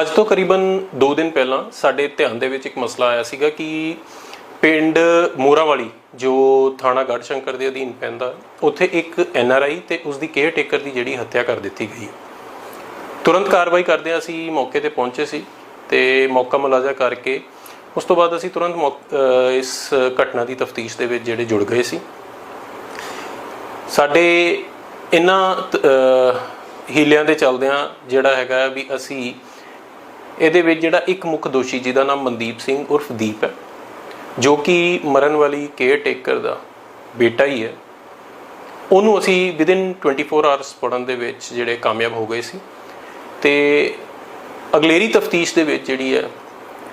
ਅੱਜ ਤੋਂ ਕਰੀਬਨ 2 ਦਿਨ ਪਹਿਲਾਂ ਸਾਡੇ ਧਿਆਨ ਦੇ ਵਿੱਚ ਇੱਕ ਮਸਲਾ ਆਇਆ ਸੀਗਾ ਕਿ ਪਿੰਡ ਮੋਰਾਵਾਲੀ, ਜੋ ਥਾਣਾ ਗੜਸ਼ੰਕਰ ਦੇ ਅਧੀਨ ਪੈਂਦਾ, ਉੱਥੇ ਇੱਕ ਐਨਆਰਆਈ ਤੇ ਉਸ ਦੀ ਕੇਅਰ ਟੇਕਰ ਦੀ ਜਿਹੜੀ ਹੱਤਿਆ ਕਰ ਦਿੱਤੀ ਗਈ ਤੁਰੰਤ ਕਾਰਵਾਈ ਕਰਦੇ ਅਸੀਂ ਮੌਕੇ ਤੇ ਪਹੁੰਚੇ ਸੀ ਤੇ ਮੌਕਾ ਮੁਲਾਜ਼ਾ ਕਰਕੇ ਉਸ ਤੋਂ ਬਾਅਦ ਅਸੀਂ ਤੁਰੰਤ ਮੌਕ- ਇਸ ਘਟਨਾ ਦੀ ਤਫਤੀਸ਼ ਦੇ ਵਿੱਚ ਜਿਹੜੇ ਜੁੜ ਗਏ ਸੀ। ਸਾਡੇ ਇਹਨਾਂ ਹੀਲਿਆਂ ਦੇ ਚੱਲਦਿਆਂ ਜਿਹੜਾ ਹੈਗਾ ਵੀ ਅਸੀਂ ਇਹਦੇ ਵਿੱਚ ਜਿਹੜਾ ਇੱਕ ਮੁੱਖ ਦੋਸ਼ੀ ਜਿਹਦਾ ਨਾਮ ਮਨਦੀਪ ਸਿੰਘ ਉਰਫ ਦੀਪ ਹੈ, ਜੋ ਕਿ ਮਰਨ ਵਾਲੀ ਕੇਅਰ ਟੇਕਰ ਦਾ ਬੇਟਾ ਹੀ ਹੈ। ਉਹਨੂੰ ਅਸੀਂ ਵਿਦਿਨ 24 ਆਵਰਸ ਪੜਨ ਦੇ ਵਿੱਚ ਜਿਹੜੇ ਕਾਮਯਾਬ ਹੋ ਗਏ ਸੀ। ਤੇ ਅਗਲੇਰੀ ਤਫਤੀਸ਼ ਦੇ ਵਿੱਚ ਜਿਹੜੀ ਹੈ,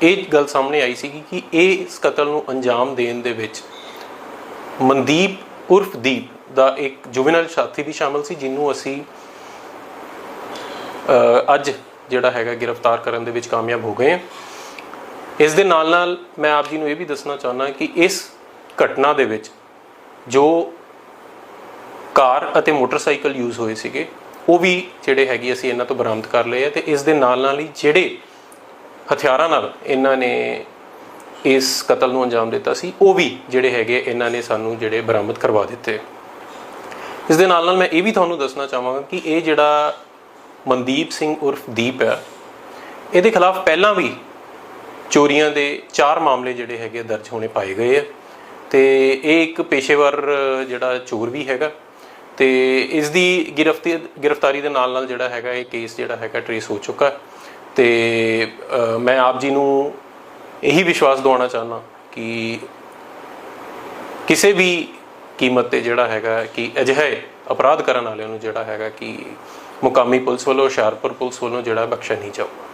ਇਹ ਗੱਲ ਸਾਹਮਣੇ ਆਈ ਸੀ ਕਿ ਇਹ ਇਸ ਕਤਲ ਨੂੰ ਅੰਜਾਮ ਦੇਣ ਦੇ ਵਿੱਚ ਮਨਦੀਪ ਉਰਫ ਦੀਪ ਦਾ ਇੱਕ ਜੁਵੈਨਲ ਸਾਥੀ ਵੀ ਸ਼ਾਮਲ ਸੀ, ਜਿਹਨੂੰ ਅਸੀਂ ਅੱਜ ਜਿਹੜਾ ਹੈਗਾ ਗ੍ਰਿਫਤਾਰ ਕਰਨ ਦੇ ਵਿੱਚ ਕਾਮਯਾਬ ਹੋ ਗਏ ਇਸ ਦੇ ਨਾਲ ਨਾਲ ਮੈਂ ਆਪ ਜੀ ਨੂੰ ਇਹ ਵੀ ਦੱਸਣਾ ਚਾਹੁੰਦਾ ਕਿ ਇਸ ਘਟਨਾ ਦੇ ਵਿੱਚ ਜੋ ਕਾਰ ਅਤੇ ਮੋਟਰਸਾਈਕਲ ਯੂਜ਼ ਹੋਏ ਸੀਗੇ, ਉਹ ਵੀ ਜਿਹੜੇ ਹੈਗੇ ਅਸੀਂ ਇਹਨਾਂ ਤੋਂ ਬਰਾਮਦ ਕਰ ਲਏ ਆ ਤੇ ਇਸ ਦੇ ਨਾਲ ਨਾਲ ਹੀ ਜਿਹੜੇ ਹਥਿਆਰਾਂ ਨਾਲ ਇਹਨਾਂ ਨੇ ਇਸ ਕਤਲ ਨੂੰ ਅੰਜਾਮ ਦਿੱਤਾ ਸੀ, ਉਹ ਵੀ ਜਿਹੜੇ ਹੈਗੇ ਇਹਨਾਂ ਨੇ ਸਾਨੂੰ ਜਿਹੜੇ ਬਰਾਮਦ ਕਰਵਾ ਦਿੱਤੇ। ਇਸ ਦੇ ਨਾਲ ਨਾਲ ਮੈਂ ਇਹ ਵੀ ਤੁਹਾਨੂੰ ਦੱਸਣਾ ਚਾਹਾਂਗਾ ਕਿ ਇਹ ਜਿਹੜਾ ਮਨਦੀਪ ਸਿੰਘ ਉਰਫ ਦੀਪ ਹੈ ਇਹਦੇ ਖਿਲਾਫ ਪਹਿਲਾਂ ਵੀ ਚੋਰੀਆਂ ਦੇ ਚਾਰ ਮਾਮਲੇ ਜਿਹੜੇ ਹੈਗੇ ਦਰਜ ਹੋਣੇ ਪਾਏ ਗਏ ਆ। ਤੇ ਇਹ ਇੱਕ ਪੇਸ਼ੇਵਰ ਜਿਹੜਾ ਚੋਰ ਵੀ ਹੈਗਾ। ਤੇ ਇਸ ਦੀ ਗ੍ਰਿਫਤੀ, ਗ੍ਰਿਫਤਾਰੀ ਦੇ ਨਾਲ ਨਾਲ ਜਿਹੜਾ ਹੈਗਾ, ਇਹ ਕੇਸ ਜਿਹੜਾ ਹੈਗਾ ਟ੍ਰੇਸ ਹੋ ਚੁੱਕਾ। ਤੇ ਮੈਂ ਆਪ ਜੀ ਨੂੰ ਇਹੀ ਵਿਸ਼ਵਾਸ ਦਿਵਾਉਣਾ ਚਾਹੁੰਦਾ ਕਿ ਕਿਸੇ ਵੀ ਕੀਮਤ ਤੇ ਜਿਹੜਾ ਹੈਗਾ ਕਿ ਅਜਿਹੇ ਅਪਰਾਧ ਕਰਨ ਵਾਲਿਆਂ ਨੂੰ ਜਿਹੜਾ ਹੈਗਾ ਕਿ ਮੁਕਾਮੀ ਪੁਲਿਸ ਵੱਲੋਂ, ਹੁਸ਼ਿਆਰਪੁਰ ਪੁਲਿਸ ਵੱਲੋਂ ਜਿਹੜਾ ਬਖਸ਼ਿਆ ਨਹੀਂ ਜਾਊਗਾ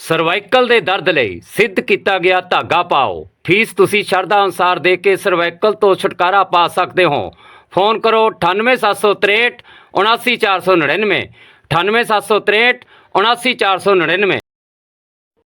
ਸਰਵਾਈਕਲ ਦੇ ਦਰਦ ਲਈ ਸਿੱਧ ਕੀਤਾ ਗਿਆ ਧਾਗਾ ਪਾਓ। ਫੀਸ ਤੁਸੀਂ ਸ਼ਰਧਾ ਅਨੁਸਾਰ ਦੇ ਕੇ ਸਰਵਾਈਕਲ ਤੋਂ ਛੁਟਕਾਰਾ ਪਾ ਸਕਦੇ ਹੋ। ਫੋਨ ਕਰੋ 98763 79499 98763 79499